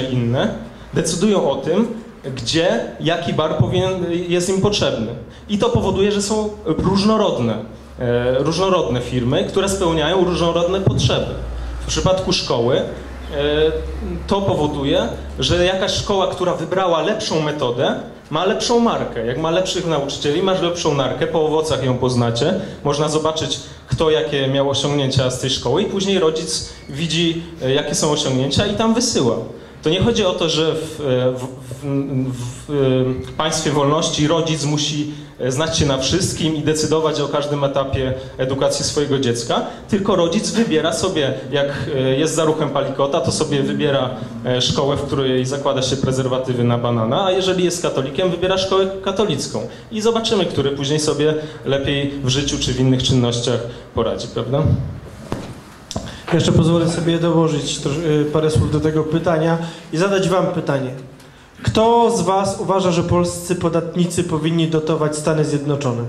i inne decydują o tym, gdzie jaki bar powinien, jest im potrzebny. I to powoduje, że są różnorodne, e, różnorodne firmy, które spełniają różnorodne potrzeby. W przypadku szkoły e, to powoduje, że jakaś szkoła, która wybrała lepszą metodę, ma lepszą markę. Jak ma lepszych nauczycieli, masz lepszą markę, po owocach ją poznacie. Można zobaczyć, kto jakie miał osiągnięcia z tej szkoły i później rodzic widzi, e, jakie są osiągnięcia i tam wysyła. To nie chodzi o to, że w, w, w, w, państwie wolności rodzic musi znać się na wszystkim i decydować o każdym etapie edukacji swojego dziecka, tylko rodzic wybiera sobie, jak jest za ruchem palikota, to sobie wybiera szkołę, w której zakłada się prezerwatywy na banana, a jeżeli jest katolikiem, wybiera szkołę katolicką. I zobaczymy, który później sobie lepiej w życiu czy w innych czynnościach poradzi, prawda? Jeszcze pozwolę sobie dołożyć y, parę słów do tego pytania i zadać Wam pytanie. Kto z Was uważa, że polscy podatnicy powinni dotować Stany Zjednoczone?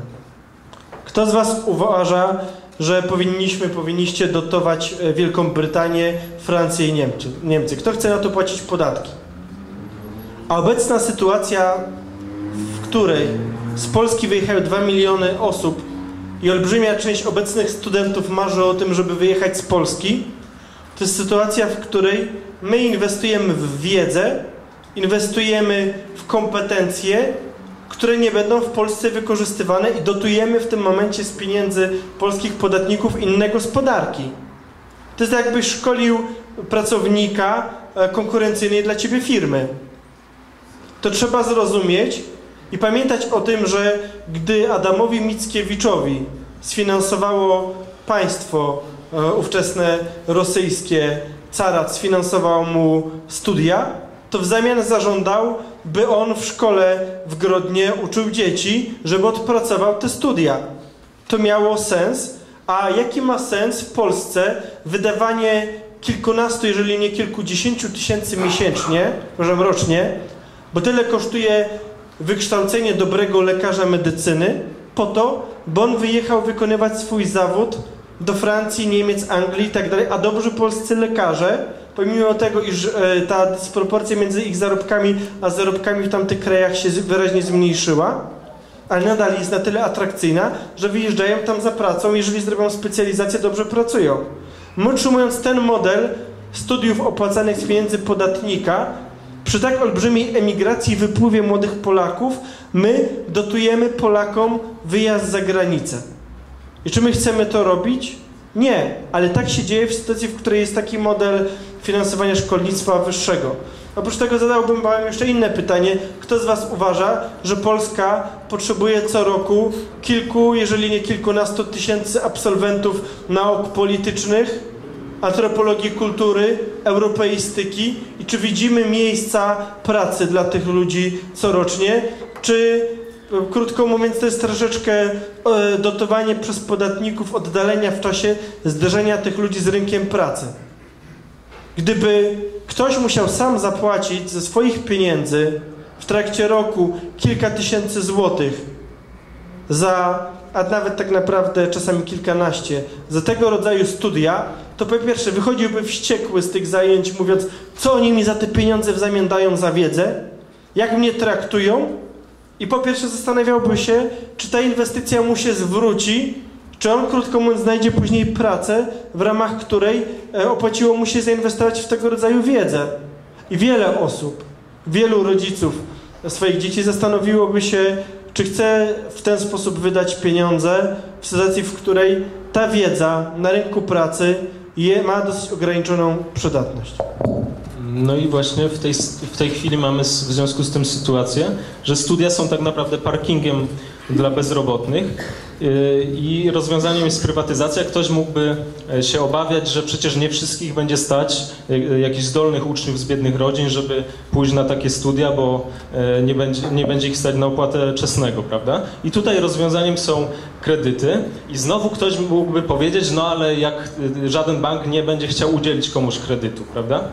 Kto z Was uważa, że powinniśmy, powinniście dotować e, Wielką Brytanię, Francję i Niemcy? Niemcy? Kto chce na to płacić podatki? A obecna sytuacja, w której z Polski wyjechały 2 miliony osób i olbrzymia część obecnych studentów marzy o tym, żeby wyjechać z Polski, to jest sytuacja, w której my inwestujemy w wiedzę, inwestujemy w kompetencje, które nie będą w Polsce wykorzystywane i dotujemy w tym momencie z pieniędzy polskich podatników inne gospodarki. To jest jakbyś szkolił pracownika e, konkurencyjnej dla ciebie firmy. To trzeba zrozumieć i pamiętać o tym, że gdy Adamowi Mickiewiczowi sfinansowało państwo e, ówczesne rosyjskie, carat sfinansował mu studia, to w zamian zażądał, by on w szkole w Grodnie uczył dzieci, żeby odpracował te studia. To miało sens, a jaki ma sens w Polsce wydawanie kilkunastu, jeżeli nie kilkudziesięciu tysięcy miesięcznie, może rocznie, bo tyle kosztuje wykształcenie dobrego lekarza medycyny, po to, by on wyjechał wykonywać swój zawód do Francji, Niemiec, Anglii i tak a dobrzy polscy lekarze pomimo tego, iż e, ta dysproporcja między ich zarobkami a zarobkami w tamtych krajach się wyraźnie zmniejszyła, ale nadal jest na tyle atrakcyjna, że wyjeżdżają tam za pracą, jeżeli zrobią specjalizację, dobrze pracują. My utrzymując ten model studiów opłacanych z pieniędzy podatnika, przy tak olbrzymiej emigracji i wypływie młodych Polaków, my dotujemy Polakom wyjazd za granicę. I czy my chcemy to robić? Nie, ale tak się dzieje w sytuacji, w której jest taki model finansowania szkolnictwa wyższego. Oprócz tego zadałbym Wam jeszcze inne pytanie. Kto z Was uważa, że Polska potrzebuje co roku kilku, jeżeli nie kilkunastu tysięcy absolwentów nauk politycznych, antropologii kultury, europeistyki i czy widzimy miejsca pracy dla tych ludzi corocznie? Czy krótko mówiąc, to jest troszeczkę e, dotowanie przez podatników oddalenia w czasie zderzenia tych ludzi z rynkiem pracy? Gdyby ktoś musiał sam zapłacić ze swoich pieniędzy w trakcie roku kilka tysięcy złotych za, a nawet tak naprawdę czasami kilkanaście, za tego rodzaju studia, to po pierwsze wychodziłby wściekły z tych zajęć, mówiąc, co oni mi za te pieniądze w zamian dają za wiedzę, jak mnie traktują, i po pierwsze zastanawiałby się, czy ta inwestycja mu się zwróci, czy on, krótko mówiąc, znajdzie później pracę, w ramach której e, opłaciło mu się zainwestować w tego rodzaju wiedzę. I wiele osób, wielu rodziców swoich dzieci zastanowiłoby się, czy chce w ten sposób wydać pieniądze w sytuacji, w której ta wiedza na rynku pracy je, ma dosyć ograniczoną przydatność. No i właśnie w tej, w tej chwili mamy w związku z tym sytuację, że studia są tak naprawdę parkingiem dla bezrobotnych yy, i rozwiązaniem jest prywatyzacja. Ktoś mógłby e, się obawiać, że przecież nie wszystkich będzie stać, e, jakichś zdolnych uczniów z biednych rodzin, żeby pójść na takie studia, bo e, nie będzie, nie będzie ich stać na opłatę czesnego, prawda? I tutaj rozwiązaniem są kredyty i znowu ktoś mógłby powiedzieć, no ale jak żaden bank nie będzie chciał udzielić komuś kredytu, prawda?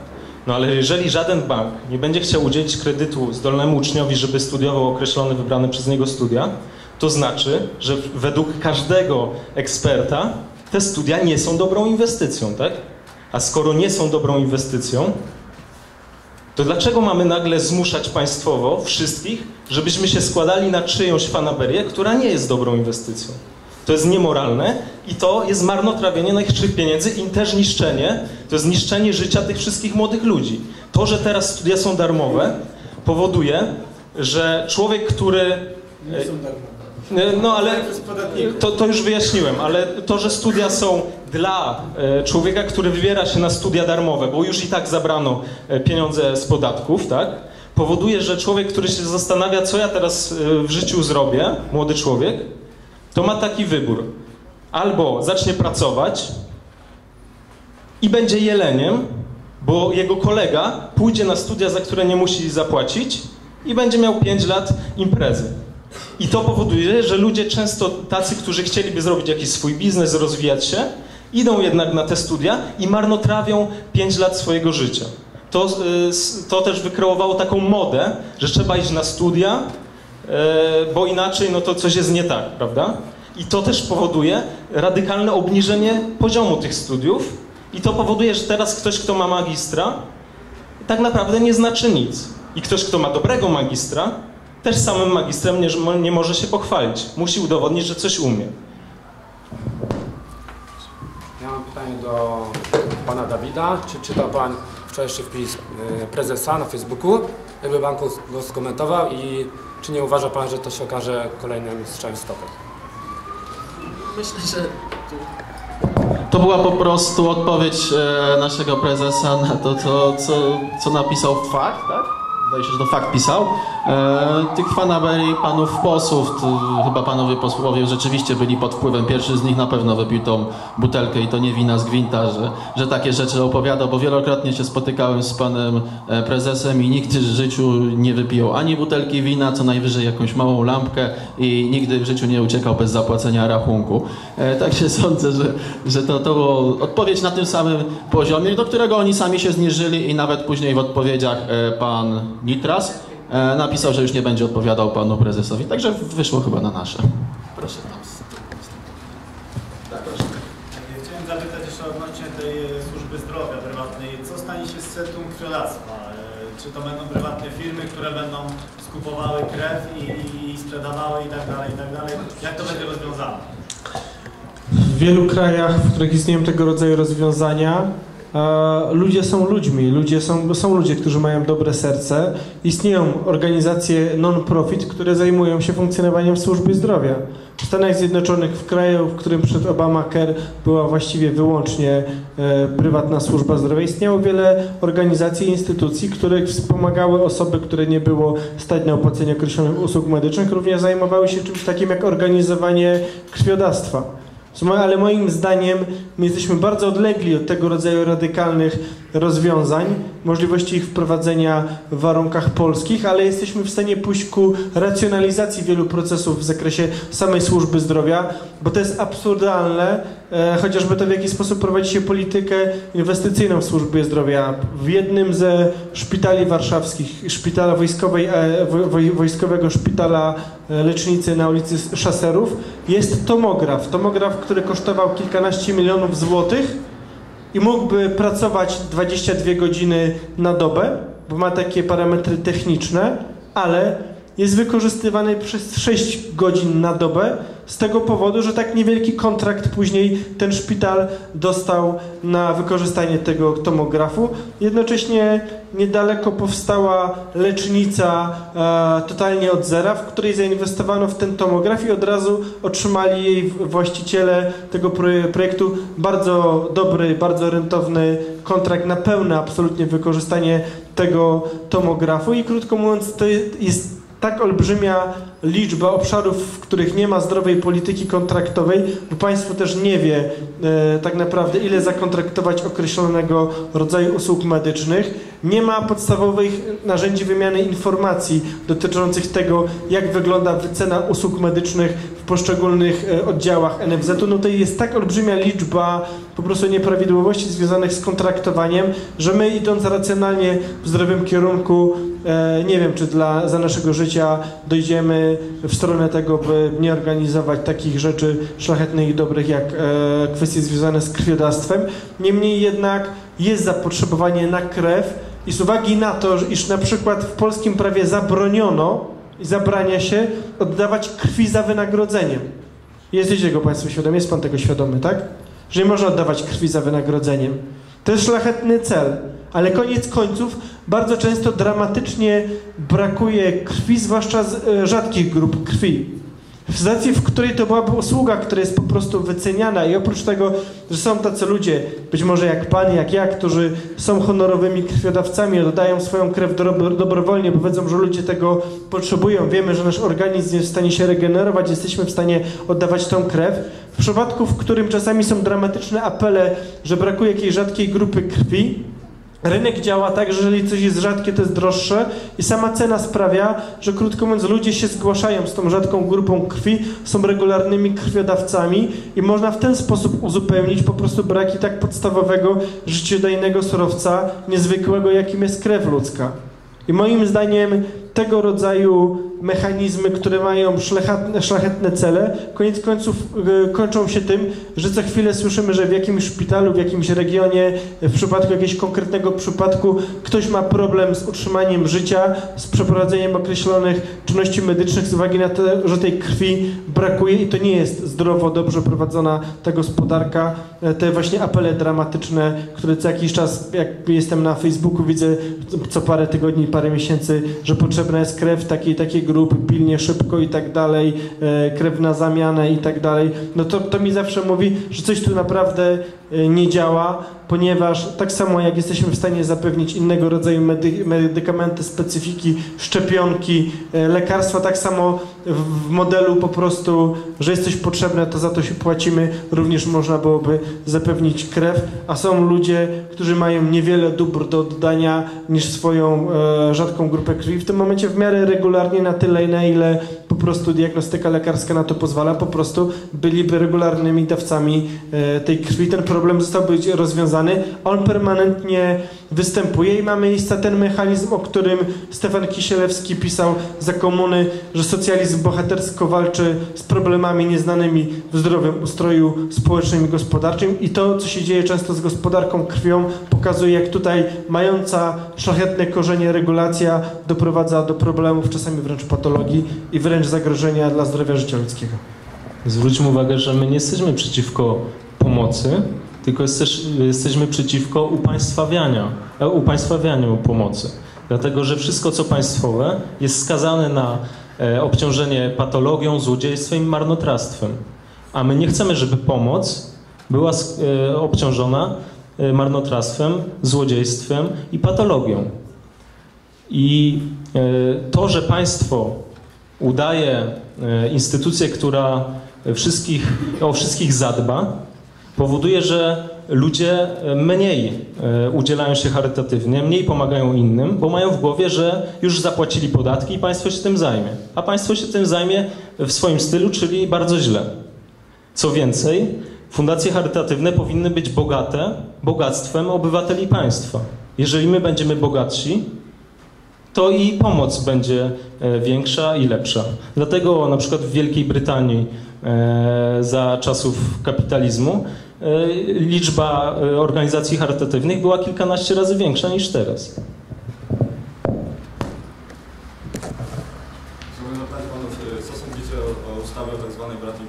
No ale jeżeli żaden bank nie będzie chciał udzielić kredytu zdolnemu uczniowi, żeby studiował określone, wybrane przez niego studia, to znaczy, że według każdego eksperta te studia nie są dobrą inwestycją, tak? A skoro nie są dobrą inwestycją, to dlaczego mamy nagle zmuszać państwowo wszystkich, żebyśmy się składali na czyjąś fanaberię, która nie jest dobrą inwestycją? To jest niemoralne i to jest marnotrawienie najchrzych pieniędzy i też niszczenie, to jest niszczenie życia tych wszystkich młodych ludzi. To, że teraz studia są darmowe, powoduje, że człowiek, który... Nie są darmowe. No ale to, to już wyjaśniłem, ale to, że studia są dla e, człowieka, który wybiera się na studia darmowe, bo już i tak zabrano e, pieniądze z podatków, tak? Powoduje, że człowiek, który się zastanawia, co ja teraz e, w życiu zrobię, młody człowiek, to ma taki wybór. Albo zacznie pracować i będzie jeleniem, bo jego kolega pójdzie na studia, za które nie musi zapłacić i będzie miał 5 lat imprezy. I to powoduje, że ludzie często tacy, którzy chcieliby zrobić jakiś swój biznes, rozwijać się, idą jednak na te studia i marnotrawią 5 lat swojego życia. To, y, to też wykreowało taką modę, że trzeba iść na studia, bo inaczej no to coś jest nie tak, prawda? I to też powoduje radykalne obniżenie poziomu tych studiów i to powoduje, że teraz ktoś, kto ma magistra, tak naprawdę nie znaczy nic. I ktoś, kto ma dobrego magistra, też samym magistrem nie, nie może się pochwalić. Musi udowodnić, że coś umie. Ja mam pytanie do pana Dawida. Czy czytał pan wczorajszy wpis y, prezesa na Facebooku? Jakby pan go skomentował i czy nie uważa pan, że to się okaże kolejnym strzałem stopy? Myślę, że to była po prostu odpowiedź e, naszego prezesa na to, co, co, co napisał fakt, tak? Zdaje się, że to fakt pisał. E, tych fanaberii panów posłów, chyba panowie posłowie rzeczywiście byli pod wpływem. Pierwszy z nich na pewno wypił tą butelkę i to nie wina z gwinta, że, że takie rzeczy opowiadał, bo wielokrotnie się spotykałem z panem e, prezesem i nigdy w życiu nie wypił ani butelki wina, co najwyżej jakąś małą lampkę i nigdy w życiu nie uciekał bez zapłacenia rachunku. E, tak się sądzę, że, że to, to było odpowiedź na tym samym poziomie, do którego oni sami się zniżyli i nawet później w odpowiedziach e, pan Nitras E, napisał, że już nie będzie odpowiadał panu prezesowi, także wyszło chyba na nasze. Proszę tam. Tak, proszę. Chciałem zapytać jeszcze odnośnie tej e, służby zdrowia prywatnej. Co stanie się z centrum krwiodawstwa? E, czy to będą prywatne firmy, które będą skupowały krew i, i sprzedawały i tak dalej, i tak dalej? Jak to będzie rozwiązane? W wielu krajach, w których istnieją tego rodzaju rozwiązania, ludzie są ludźmi, ludzie są, są ludzie, którzy mają dobre serce. Istnieją organizacje non-profit, które zajmują się funkcjonowaniem służby zdrowia. W Stanach Zjednoczonych, w kraju, w którym przed Obamacare była właściwie wyłącznie e, prywatna służba zdrowia, istniało wiele organizacji i instytucji, które wspomagały osoby, które nie było stać na opłacenie określonych usług medycznych, również zajmowały się czymś takim jak organizowanie krwiodawstwa ale moim zdaniem my jesteśmy bardzo odlegli od tego rodzaju radykalnych rozwiązań, możliwości ich wprowadzenia w warunkach polskich, ale jesteśmy w stanie pójść ku racjonalizacji wielu procesów w zakresie samej służby zdrowia, bo to jest absurdalne, e, chociażby to w jaki sposób prowadzi się politykę inwestycyjną w służbie zdrowia. W jednym ze szpitali warszawskich, szpitala wojskowej, e, wojskowego szpitala e, lecznicy na ulicy Szaserów jest tomograf. Tomograf, który kosztował kilkanaście milionów złotych, i mógłby pracować 22 godziny na dobę, bo ma takie parametry techniczne, ale jest wykorzystywany przez 6 godzin na dobę z tego powodu, że tak niewielki kontrakt później ten szpital dostał na wykorzystanie tego tomografu. Jednocześnie niedaleko powstała lecznica e, totalnie od zera, w której zainwestowano w ten tomograf i od razu otrzymali jej właściciele tego projektu bardzo dobry, bardzo rentowny kontrakt na pełne absolutnie wykorzystanie tego tomografu i krótko mówiąc to jest tak olbrzymia liczba obszarów, w których nie ma zdrowej polityki kontraktowej, bo państwo też nie wie e, tak naprawdę, ile zakontraktować określonego rodzaju usług medycznych. Nie ma podstawowych narzędzi wymiany informacji dotyczących tego, jak wygląda wycena usług medycznych w poszczególnych e, oddziałach NFZ-u. No to jest tak olbrzymia liczba po prostu nieprawidłowości związanych z kontraktowaniem, że my idąc racjonalnie w zdrowym kierunku, e, nie wiem, czy dla, za naszego życia dojdziemy w stronę tego, by nie organizować takich rzeczy szlachetnych i dobrych, jak e, kwestie związane z krwiodawstwem. Niemniej jednak jest zapotrzebowanie na krew I z uwagi na to, iż na przykład w polskim prawie zabroniono i zabrania się oddawać krwi za wynagrodzeniem. Jesteście tego Państwo świadomi, jest Pan tego świadomy, tak? Że nie można oddawać krwi za wynagrodzeniem. To jest szlachetny cel, ale koniec końców bardzo często dramatycznie brakuje krwi, zwłaszcza z e, rzadkich grup krwi. W sytuacji, w której to byłaby usługa, która jest po prostu wyceniana i oprócz tego, że są tacy ludzie, być może jak Pan, jak ja, którzy są honorowymi krwiodawcami, oddają swoją krew dobrowolnie, bo wiedzą, że ludzie tego potrzebują. Wiemy, że nasz organizm jest w stanie się regenerować, jesteśmy w stanie oddawać tą krew. W przypadku, w którym czasami są dramatyczne apele, że brakuje jakiejś rzadkiej grupy krwi, Rynek działa tak, że jeżeli coś jest rzadkie, to jest droższe i sama cena sprawia, że krótko mówiąc ludzie się zgłaszają z tą rzadką grupą krwi, są regularnymi krwiodawcami i można w ten sposób uzupełnić po prostu braki tak podstawowego życiodajnego surowca, niezwykłego jakim jest krew ludzka. I moim zdaniem tego rodzaju mechanizmy, które mają szlachetne, szlachetne cele, koniec końców y, kończą się tym, że co chwilę słyszymy, że w jakimś szpitalu, w jakimś regionie, w przypadku jakiegoś konkretnego przypadku, ktoś ma problem z utrzymaniem życia, z przeprowadzeniem określonych czynności medycznych z uwagi na to, że tej krwi brakuje i to nie jest zdrowo, dobrze prowadzona ta gospodarka. E, te właśnie apele dramatyczne, które co jakiś czas, jak jestem na Facebooku, widzę co parę tygodni, parę miesięcy, że potrzebna jest krew takiej, takiej grupy, pilnie, szybko i tak dalej, e, krew na zamianę i tak dalej, no to, to mi zawsze mówi, że coś tu naprawdę nie działa, ponieważ tak samo jak jesteśmy w stanie zapewnić innego rodzaju medy medykamenty, specyfiki, szczepionki, e, lekarstwa, tak samo w modelu po prostu, że jest coś potrzebne, to za to się płacimy, również można byłoby zapewnić krew, a są ludzie, którzy mają niewiele dóbr do oddania niż swoją e, rzadką grupę krwi. W tym momencie w miarę regularnie na tyle, na ile po prostu diagnostyka lekarska na to pozwala, po prostu byliby regularnymi dawcami e, tej krwi. Ten problem został być rozwiązany. On permanentnie występuje i ma miejsce ten mechanizm, o którym Stefan Kisielewski pisał za komuny, że socjalizm bohatersko walczy z problemami nieznanymi w zdrowym ustroju społecznym i gospodarczym i to, co się dzieje często z gospodarką krwią, pokazuje, jak tutaj mająca szlachetne korzenie regulacja doprowadza do problemów, czasami wręcz patologii i wręcz zagrożenia dla zdrowia życia ludzkiego. Zwróćmy uwagę, że my nie jesteśmy przeciwko pomocy, tylko jesteś, jesteśmy przeciwko upaństwawianiu, e, upaństwawianiu pomocy. Dlatego, że wszystko, co państwowe, jest skazane na e, obciążenie patologią, złodziejstwem i marnotrawstwem. A my nie chcemy, żeby pomoc była e, obciążona marnotrawstwem, złodziejstwem i patologią. I to, że państwo udaje instytucję, która wszystkich, o wszystkich zadba, powoduje, że ludzie mniej e, udzielają się charytatywnie, mniej pomagają innym, bo mają w głowie, że już zapłacili podatki i państwo się tym zajmie. A państwo się tym zajmie w swoim stylu, czyli bardzo źle. Co więcej, fundacje charytatywne powinny być bogate bogactwem obywateli państwa. Jeżeli my będziemy bogatsi, to i pomoc będzie e, większa i lepsza. Dlatego na przykład w Wielkiej Brytanii e, za czasów kapitalizmu E, liczba organizacji charytatywnych była kilkanaście razy większa niż teraz. Chciałbym zapytać Panów, e, co sądzicie o, o ustawie o tzw. Tak bratniej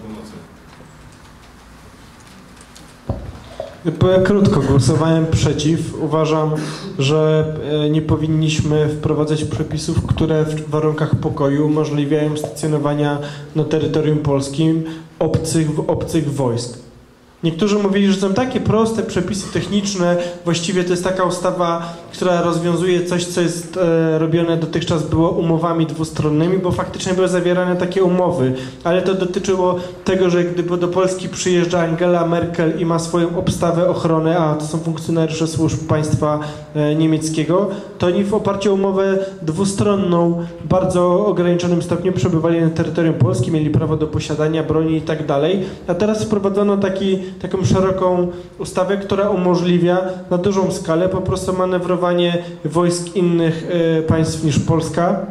pomocy? Krótko, głosowałem przeciw. Uważam, że nie powinniśmy wprowadzać przepisów, które w warunkach pokoju umożliwiają stacjonowania na terytorium polskim obcych, obcych wojsk. Niektórzy mówili, że są takie proste przepisy techniczne, właściwie to jest taka ustawa, która rozwiązuje coś, co jest e, robione dotychczas było umowami dwustronnymi, bo faktycznie były zawierane takie umowy, ale to dotyczyło tego, że gdyby do Polski przyjeżdża Angela Merkel i ma swoją obstawę ochronę, a to są funkcjonariusze służb państwa e, niemieckiego, to oni w oparciu o umowę dwustronną w bardzo ograniczonym stopniu przebywali na terytorium Polski, mieli prawo do posiadania broni i tak dalej, a teraz wprowadzono taki taką szeroką ustawę, która umożliwia na dużą skalę po prostu manewrowanie wojsk innych e, państw niż Polska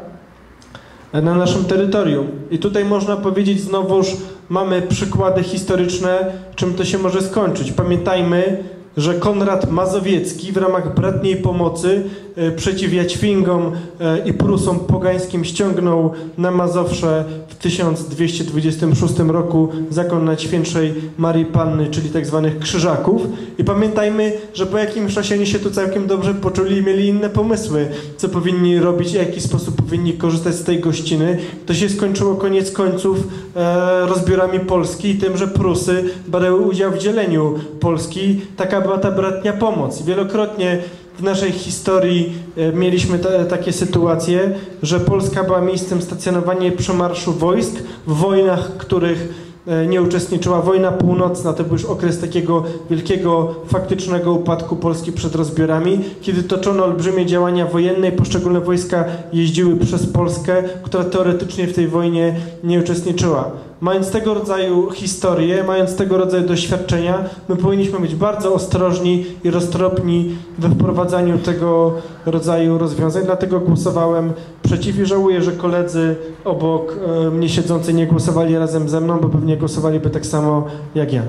na naszym terytorium. I tutaj można powiedzieć znowuż, mamy przykłady historyczne, czym to się może skończyć. Pamiętajmy, że Konrad Mazowiecki w ramach bratniej pomocy e, przeciw Jaćwingom e, i Prusom pogańskim ściągnął na Mazowsze w 1226 roku zakon Najświętszej Marii Panny, czyli tak zwanych krzyżaków. I pamiętajmy, że po jakimś czasie oni się tu całkiem dobrze poczuli i mieli inne pomysły, co powinni robić, w jaki sposób powinni korzystać z tej gościny. To się skończyło koniec końców e, rozbiorami Polski i tym, że Prusy brały udział w dzieleniu Polski. Taka była ta bratnia pomoc. Wielokrotnie w naszej historii e, mieliśmy te, takie sytuacje, że Polska była miejscem stacjonowania i przemarszu wojsk w wojnach, których nie uczestniczyła. Wojna północna to był już okres takiego wielkiego, faktycznego upadku Polski przed rozbiorami, kiedy toczono olbrzymie działania wojenne i poszczególne wojska jeździły przez Polskę, która teoretycznie w tej wojnie nie uczestniczyła. Mając tego rodzaju historię, mając tego rodzaju doświadczenia, my powinniśmy być bardzo ostrożni i roztropni we wprowadzaniu tego rodzaju rozwiązań. Dlatego głosowałem przeciw i żałuję, że koledzy obok e, mnie siedzący nie głosowali razem ze mną, bo pewnie głosowaliby tak samo jak ja.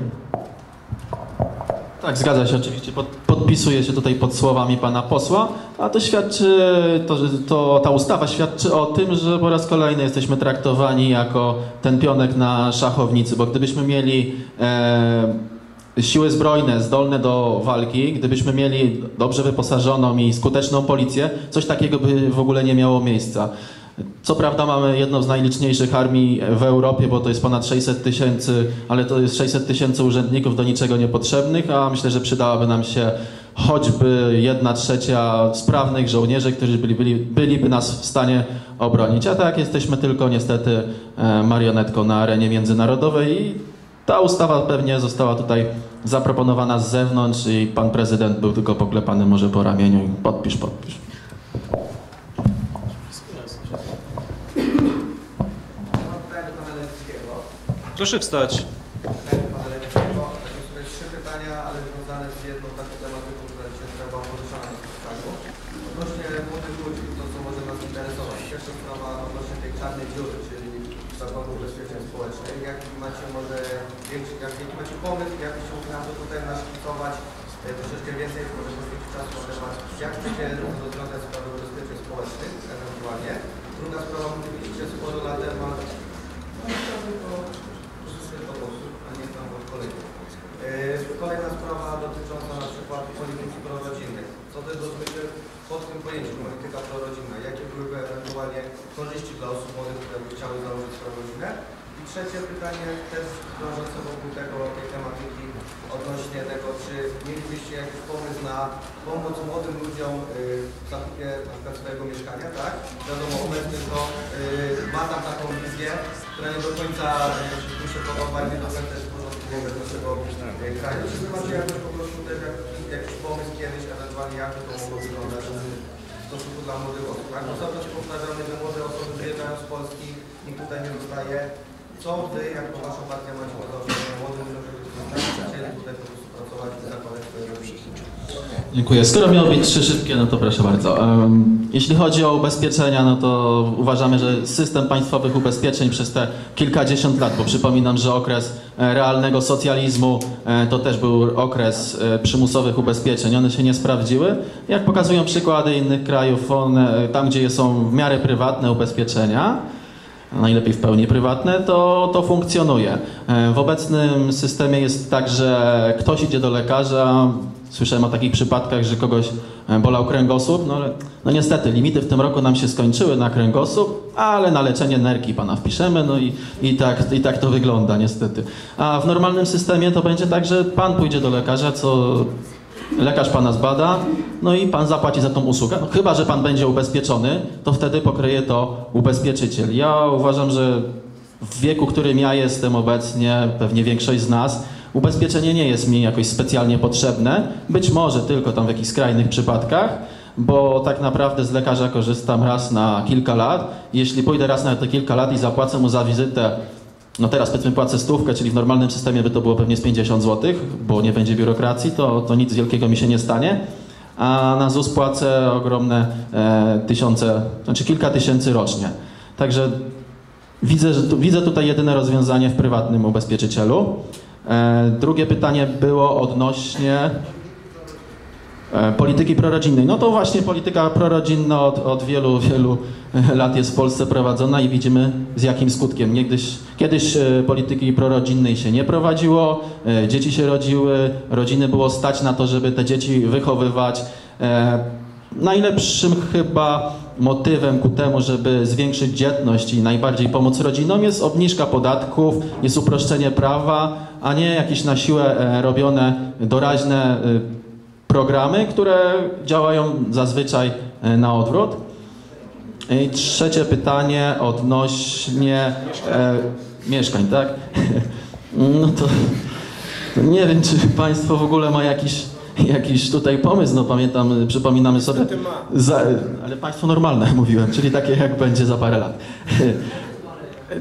Tak, zgadza się oczywiście. Pod, podpisuję się tutaj pod słowami pana posła, a to świadczy, to, to, ta ustawa świadczy o tym, że po raz kolejny jesteśmy traktowani jako ten pionek na szachownicy, bo gdybyśmy mieli e, siły zbrojne zdolne do walki, gdybyśmy mieli dobrze wyposażoną i skuteczną policję, coś takiego by w ogóle nie miało miejsca. Co prawda mamy jedną z najliczniejszych armii w Europie, bo to jest ponad 600 tysięcy, ale to jest 600 tysięcy urzędników do niczego niepotrzebnych, a myślę, że przydałaby nam się choćby jedna trzecia sprawnych żołnierzy, którzy byli, byli, byliby nas w stanie obronić. A tak jesteśmy tylko niestety e, marionetką na arenie międzynarodowej i ta ustawa pewnie została tutaj zaproponowana z zewnątrz i pan prezydent był tylko poklepany może po ramieniu i podpisz, podpisz. Proszę wstać. Trzy pytania, ale związane z jedną taką tematyką, która dzisiaj została poruszana na spotkaniu. Odnośnie młodych ludzi, to co może nas interesować. Pierwsza sprawa odnośnie tej czarnej dziury, czyli zakładu ubezpieczeń społecznych. Jaki macie może większy, jak, jaki macie pomysł, jak byście mogli nam to tutaj naszkicować e, troszeczkę więcej, może poświęcić czasu na temat, jak chcecie rozwiązać sprawę ubezpieczeń społecznych ewentualnie. Druga sprawa, mówiliście sporo na temat a nie tam od. Yy, Kolejna sprawa dotycząca na przykład polityki prorodzinnej. Co też rozumiecie pod tym pojęciem polityka prorodzinna? Jakie byłyby ewentualnie korzyści dla osób młodych, które by chciały założyć swoją rodzinę? Trzecie pytanie też krążące wokół tego, tej tematyki odnośnie tego, czy mielibyście jakiś pomysł na pomoc młodym ludziom yy, w zakupie na przykład swojego mieszkania, tak? Wiadomo, obecnie to yy, ma tam taką wizję, która nie do końca yy, mi się podoba i nie do końca jest w porządku wobec naszego kraju. Czy wy macie jakoś po prostu też jak, jakiś pomysł kiedyś, ewentualnie jak to mogło wyglądać w stosunku dla młodych osób? Tak, bo cały czas powtarzamy, że młode osoby wyjeżdżają z Polski, nikt tutaj nie zostaje. Co wy, jako wasza partia, macie do młodym i? Dziękuję. Skoro miało być trzy szybkie, no to proszę bardzo. Jeśli chodzi o ubezpieczenia, no to uważamy, że system państwowych ubezpieczeń przez te kilkadziesiąt lat, bo przypominam, że okres e, realnego socjalizmu e, to też był okres e, przymusowych ubezpieczeń. One się nie sprawdziły. Jak pokazują przykłady innych krajów, one, tam gdzie są w miarę prywatne ubezpieczenia, najlepiej w pełni prywatne, to, to funkcjonuje. E, W obecnym systemie jest tak, że ktoś idzie do lekarza, słyszałem o takich przypadkach, że kogoś e, bolał kręgosłup, no ale no niestety limity w tym roku nam się skończyły na kręgosłup, ale na leczenie nerki pana wpiszemy, no i, i, tak, i tak to wygląda niestety. A w normalnym systemie to będzie tak, że pan pójdzie do lekarza, co Lekarz pana zbada, no i pan zapłaci za tą usługę. No, chyba, że pan będzie ubezpieczony, to wtedy pokryje to ubezpieczyciel. Ja uważam, że w wieku, którym ja jestem obecnie, pewnie większość z nas, ubezpieczenie nie jest mi jakoś specjalnie potrzebne. Być może tylko tam w jakichś skrajnych przypadkach, bo tak naprawdę z lekarza korzystam raz na kilka lat. Jeśli pójdę raz na te kilka lat i zapłacę mu za wizytę no teraz powiedzmy płacę stówkę, czyli w normalnym systemie by to było pewnie z 50 zł, bo nie będzie biurokracji, to, to nic wielkiego mi się nie stanie. A na ZUS płacę ogromne e, tysiące, znaczy kilka tysięcy rocznie. Także widzę, że tu, widzę tutaj jedyne rozwiązanie w prywatnym ubezpieczycielu. E, drugie pytanie było odnośnie polityki prorodzinnej. No to właśnie polityka prorodzinna od, od wielu, wielu e, lat jest w Polsce prowadzona i widzimy z jakim skutkiem. Niegdyś, kiedyś e, polityki prorodzinnej się nie prowadziło, e, dzieci się rodziły, rodziny było stać na to, żeby te dzieci wychowywać. E, Najlepszym chyba motywem ku temu, żeby zwiększyć dzietność i najbardziej pomóc rodzinom jest obniżka podatków, jest uproszczenie prawa, a nie jakieś na siłę e, robione doraźne e, programy, które działają zazwyczaj e, na odwrót. I trzecie pytanie odnośnie e, mieszkań, tak? No to, to nie wiem, czy Państwo w ogóle ma jakiś, jakiś tutaj pomysł. No pamiętam, przypominamy sobie. Za, ale Państwo normalne mówiłem, czyli takie jak będzie za parę lat.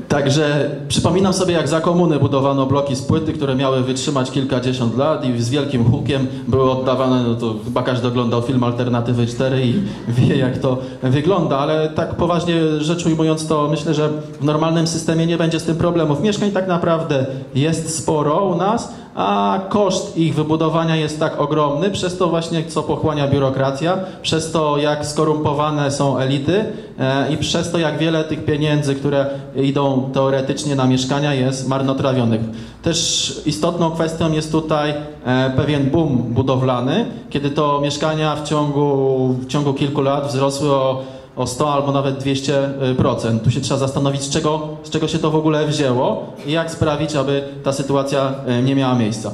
Także przypominam sobie, jak za komuny budowano bloki z płyty, które miały wytrzymać kilkadziesiąt lat i z wielkim hukiem były oddawane, no to chyba każdy oglądał film Alternatywy 4 i wie, jak to wygląda, ale tak poważnie rzecz ujmując, to myślę, że w normalnym systemie nie będzie z tym problemów. Mieszkań tak naprawdę jest sporo u nas, a koszt ich wybudowania jest tak ogromny, przez to właśnie co pochłania biurokracja, przez to jak skorumpowane są elity e, i przez to jak wiele tych pieniędzy, które idą teoretycznie na mieszkania jest marnotrawionych. Też istotną kwestią jest tutaj e, pewien boom budowlany, kiedy to mieszkania w ciągu, w ciągu kilku lat wzrosły o o 100 albo nawet 200%. Tu się trzeba zastanowić, z czego, z czego się to w ogóle wzięło i jak sprawić, aby ta sytuacja e, nie miała miejsca.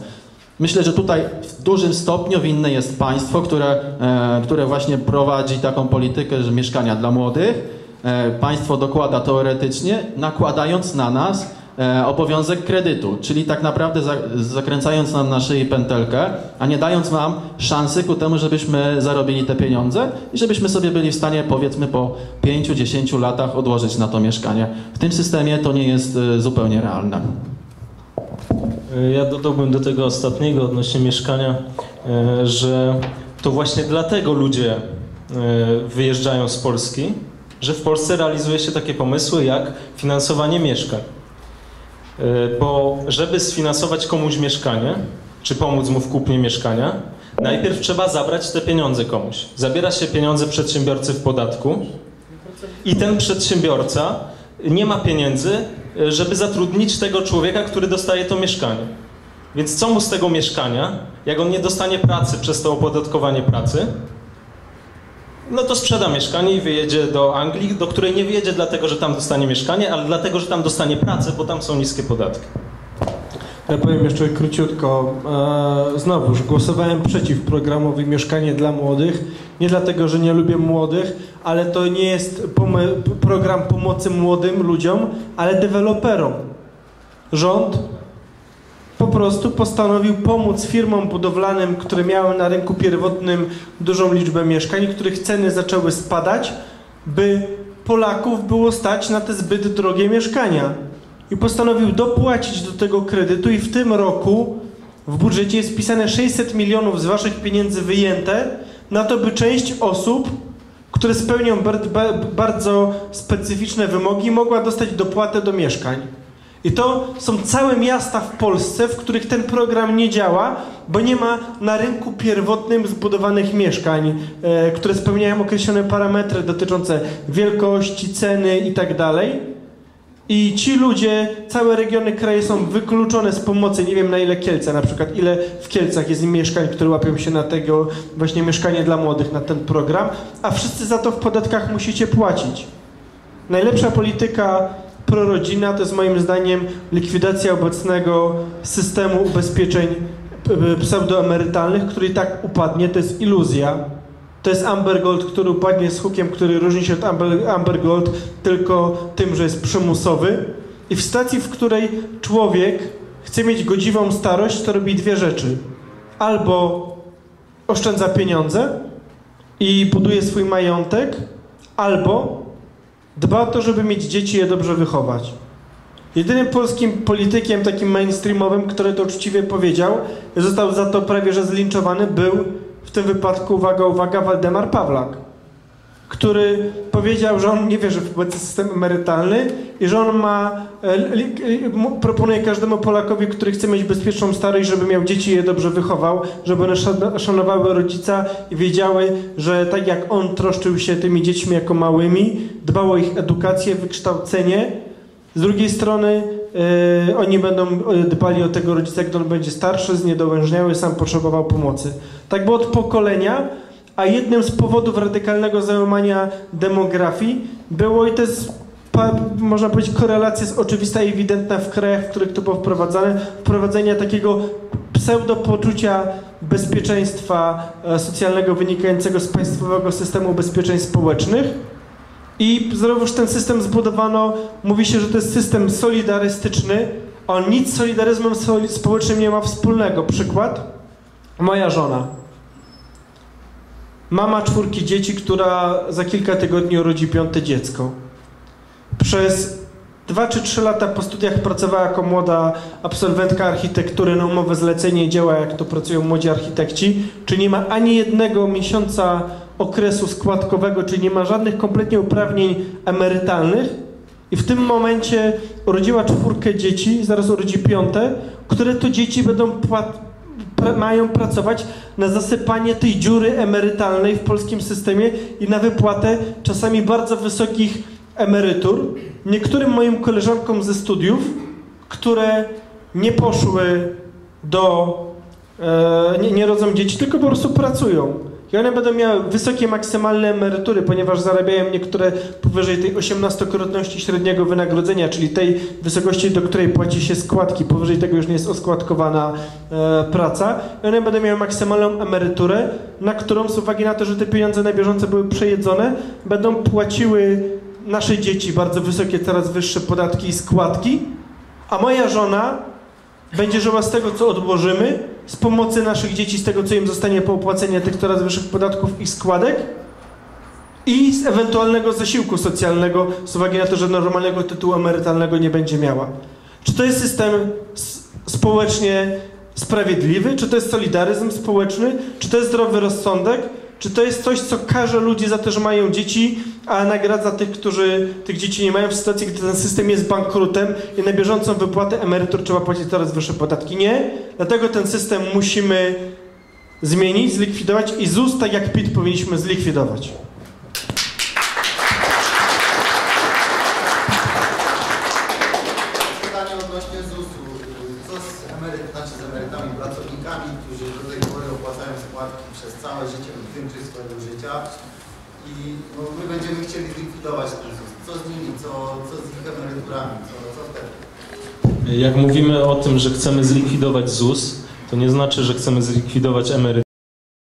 Myślę, że tutaj w dużym stopniu winne jest państwo, które, e, które właśnie prowadzi taką politykę, że mieszkania dla młodych. E, państwo dokłada teoretycznie, nakładając na nas obowiązek kredytu, czyli tak naprawdę za, zakręcając nam na szyi pętelkę, a nie dając nam szansy ku temu, żebyśmy zarobili te pieniądze i żebyśmy sobie byli w stanie powiedzmy po 5-10 latach odłożyć na to mieszkanie. W tym systemie to nie jest e, zupełnie realne. Ja dodałbym do tego ostatniego odnośnie mieszkania, e, że to właśnie dlatego ludzie e, wyjeżdżają z Polski, że w Polsce realizuje się takie pomysły jak finansowanie mieszkań. E, Bo żeby sfinansować komuś mieszkanie, czy pomóc mu w kupnie mieszkania, najpierw trzeba zabrać te pieniądze komuś. Zabiera się pieniądze przedsiębiorcy w podatku i ten przedsiębiorca nie ma pieniędzy, e, żeby zatrudnić tego człowieka, który dostaje to mieszkanie. Więc co mu z tego mieszkania, jak on nie dostanie pracy przez to opodatkowanie pracy, no to sprzeda mieszkanie i wyjedzie do Anglii, do której nie wyjedzie dlatego, że tam dostanie mieszkanie, ale dlatego, że tam dostanie pracę, bo tam są niskie podatki. Ja powiem jeszcze króciutko. E, znowuż głosowałem przeciw programowi Mieszkanie dla Młodych. Nie dlatego, że nie lubię młodych, ale to nie jest program pomocy młodym ludziom, ale deweloperom. Rząd prostu postanowił pomóc firmom budowlanym, które miały na rynku pierwotnym dużą liczbę mieszkań, których ceny zaczęły spadać, by Polaków było stać na te zbyt drogie mieszkania. I postanowił dopłacić do tego kredytu i w tym roku w budżecie jest wpisane 600 milionów z waszych pieniędzy wyjęte na to, by część osób, które spełnią bar- ba- bardzo specyficzne wymogi, mogła dostać dopłatę do mieszkań. I to są całe miasta w Polsce, w których ten program nie działa, bo nie ma na rynku pierwotnym zbudowanych mieszkań, e, które spełniają określone parametry dotyczące wielkości, ceny itd. I ci ludzie, całe regiony kraje są wykluczone z pomocy. Nie wiem na ile Kielce, na przykład ile w Kielcach jest mieszkań, które łapią się na tego właśnie mieszkanie dla młodych, na ten program, a wszyscy za to w podatkach musicie płacić. Najlepsza polityka prorodzinna to jest moim zdaniem likwidacja obecnego systemu ubezpieczeń pseudoemerytalnych, który i tak upadnie, to jest iluzja. To jest Amber Gold, który upadnie z hukiem, który różni się od Amber Gold tylko tym, że jest przymusowy. I w sytuacji, w której człowiek chce mieć godziwą starość, to robi dwie rzeczy. Albo oszczędza pieniądze i buduje swój majątek, albo dba o to, żeby mieć dzieci i je dobrze wychować. Jedynym polskim politykiem takim mainstreamowym, który to uczciwie powiedział, został za to prawie że zlinczowany, był w tym wypadku, uwaga, uwaga, Waldemar Pawlak. Który powiedział, że on nie wierzy w system emerytalny i że on ma, e, e, proponuje każdemu Polakowi, który chce mieć bezpieczną starość, żeby miał dzieci i je dobrze wychował, żeby one szan- szanowały rodzica i wiedziały, że tak jak on troszczył się tymi dziećmi jako małymi, dbał o ich edukację, wykształcenie, z drugiej strony e, oni będą dbali o tego rodzica, gdy on będzie starszy, zniedołężniały, sam potrzebował pomocy. Tak było od pokolenia, a jednym z powodów radykalnego załamania demografii było, i to jest, można powiedzieć, korelacja jest oczywista i ewidentna w krajach, w których to było wprowadzane, wprowadzenia takiego pseudopoczucia bezpieczeństwa e, socjalnego wynikającego z państwowego systemu ubezpieczeń społecznych. I znowuż ten system zbudowano, mówi się, że to jest system solidarystyczny, on nic z solidaryzmem soli- społecznym nie ma wspólnego. Przykład, moja żona. Mama czwórki dzieci, która za kilka tygodni urodzi piąte dziecko. Przez dwa czy trzy lata po studiach pracowała jako młoda absolwentka architektury na umowę zlecenie działa, jak to pracują młodzi architekci, czy nie ma ani jednego miesiąca okresu składkowego, czyli nie ma żadnych kompletnie uprawnień emerytalnych i w tym momencie urodziła czwórkę dzieci, zaraz urodzi piąte, które to dzieci będą płat, mają pracować na zasypanie tej dziury emerytalnej w polskim systemie i na wypłatę czasami bardzo wysokich emerytur. Niektórym moim koleżankom ze studiów, które nie poszły do, e, nie, nie rodzą dzieci, tylko po prostu pracują. I one będą miały wysokie maksymalne emerytury, ponieważ zarabiają niektóre powyżej tej 18-krotności średniego wynagrodzenia, czyli tej wysokości, do której płaci się składki. Powyżej tego już nie jest oskładkowana e, praca. I one będą miały maksymalną emeryturę, na którą z uwagi na to, że te pieniądze na bieżąco były przejedzone, będą płaciły nasze dzieci bardzo wysokie, coraz wyższe podatki i składki, a moja żona będzie żyła z tego, co odłożymy, z pomocy naszych dzieci, z tego, co im zostanie po opłaceniu tych coraz wyższych podatków i składek i z ewentualnego zasiłku socjalnego, z uwagi na to, że normalnego tytułu emerytalnego nie będzie miała. Czy to jest system społecznie sprawiedliwy? Czy to jest solidaryzm społeczny? Czy to jest zdrowy rozsądek? Czy to jest coś, co karze ludzi za to, że mają dzieci, a nagradza tych, którzy tych dzieci nie mają w sytuacji, gdy ten system jest bankrutem i na bieżącą wypłatę emerytur trzeba płacić coraz wyższe podatki? Nie. Dlatego ten system musimy zmienić, zlikwidować i ZUS, tak jak PIT, powinniśmy zlikwidować. Pytanie odnośnie ZUS-u. Co z, emeryt, znaczy z emerytami, pracownikami, którzy do tej pory opłacają składki przez całe życie lub większość swojego życia i no, my będziemy chcieli zlikwidować ten ZUS. Co z nimi, co, co z ich emeryturami, co, co wtedy? Jak mówimy o tym, że chcemy zlikwidować ZUS, to nie znaczy, że chcemy zlikwidować emeryturę.